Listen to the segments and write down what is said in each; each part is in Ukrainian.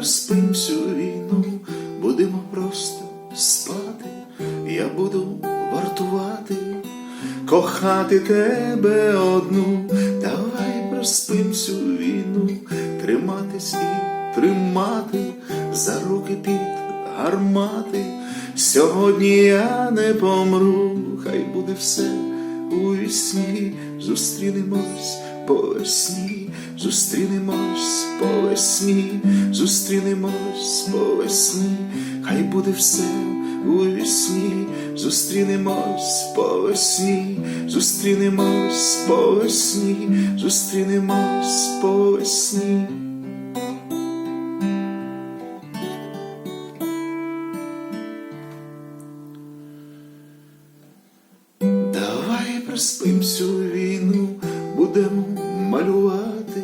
проспим цю війну, будемо просто спати, я буду вартувати, кохати тебе одну, давай проспим цю війну, триматись і тримати за руки під гармати. Сьогодні я не помру, хай буде все у вісні, зустрінемось по весні, зустрінемось по весні, зустрінемось по весні, хай буде все у вісні, зустрінемось по весні, зустрінемось по весні, зустрінемось по весні. Давай проспим цю війну, будемо малювати,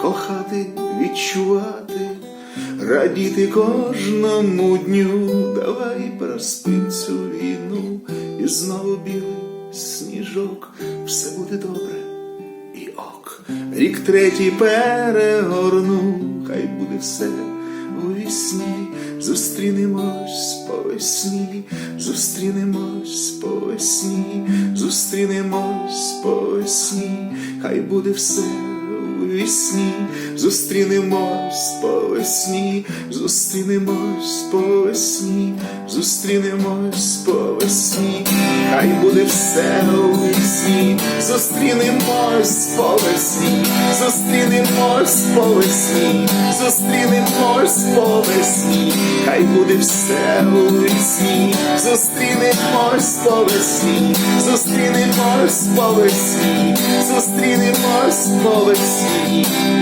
кохати, відчувати, радіти кожному дню. Давай проспим цю війну, і знову білий сніжок, все буде добре і ок. Рік третій перегорну, хай буде все у вісні, зустрінемось по весні, зустрінемось по весні, зустрінемось по весні, хай буде все вісні, зустрінемось по весні, зустрінемось по весні, зустрінемось по весні, хай буде все у вісні, зустрінемось по весні, зустрінемось по весні, зустрінемось по весні, хай буде все у весні, зустрінемось по весні, зустрінемось по весні, зустрінемось по весні. 一。